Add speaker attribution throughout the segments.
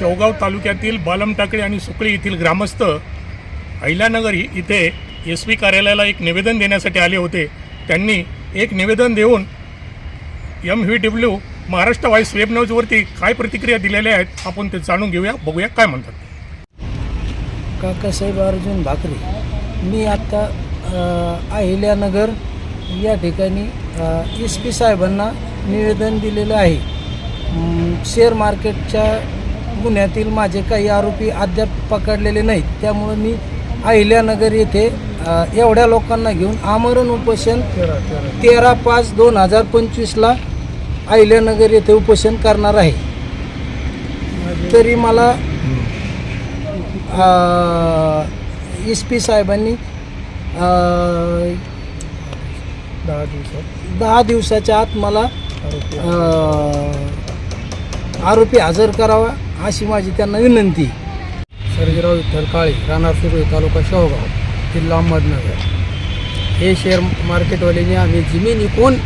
Speaker 1: शेवगाव तालुक्यातील बालमटाकळी आणि सुकळी येथील ग्रामस्थ अहिल्यानगर इथे एस पी कार्यालयाला एक निवेदन देण्यासाठी आले होते. त्यांनी एक निवेदन देऊन M V W Maharashtra voice web न्यूजवरती काय प्रतिक्रिया दिलेल्या आहेत आपण ते जाणून घेऊया बघूया काय म्हणतात.
Speaker 2: काकासाहेब अर्जुन भाकरे. मी आत्ता अहिल्यानगर या ठिकाणी एस पी साहेबांना निवेदन दिलेलं आहे. शेअर मार्केटच्या गुन्ह्यातील माझे काही आरोपी अद्याप पकडलेले नाहीत. त्यामुळे मी अहिल्यानगर येथे एवढ्या लोकांना घेऊन आमरण उपोषण तेरा पाच दोन हजार पंचवीसला अहिल्यानगर येथे उपोषण करणार आहे. तरी मला एस पी साहेबांनी
Speaker 1: दहा दिवसात
Speaker 2: दहा दिवसाच्या आत मला आरोपी हजर करावा. अशी माझी त्यांना विनंती. सर्जेराव विठ्ठल काळे राहणार सुरू तालुका शेवगाव जिल्हा अहमदनगर. हे शेअर मार्केटवाल्याने आम्ही जमीन विकून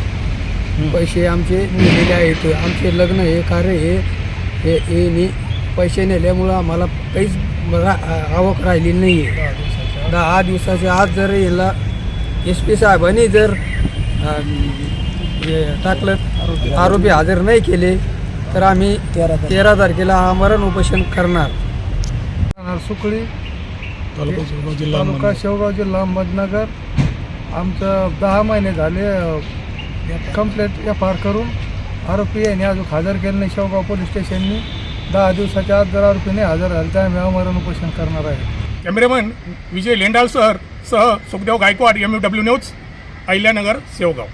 Speaker 2: पैसे आमचे नेलेले आहेत. आमचे लग्न हे कार्य हे हे हे नि पैसे नेल्यामुळं आम्हाला काहीच रा आवक राहिली नाही आहे दहा दिवसाच्या आत जर याला एस पी साहेबांनी जर टाकलं आरोपी हजर नाही केले तर आम्ही तेरा तारखेला. आमरण उपोषण करणार.
Speaker 3: सुकळी
Speaker 1: तालुका शेवगाव जिल्हा
Speaker 3: तालुका शेवगाव जिल्हा अहमदनगर आमचं दहा महिने झाले कंप्लेंट एफ आर करून. आरोपी यांनी अजून हजर केलं नाही शेवगाव पोलीस स्टेशननी. दहा दिवसाच्या आत जर आरोपी नाही हजर झाले तर आम्ही अमरण उपोषण करणार आहे.
Speaker 1: कॅमेरामन विजय लेंडाल सर सह Sukhdev Gaikwad M U W news Ahilyanagar Shevgaon.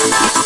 Speaker 1: Thank you.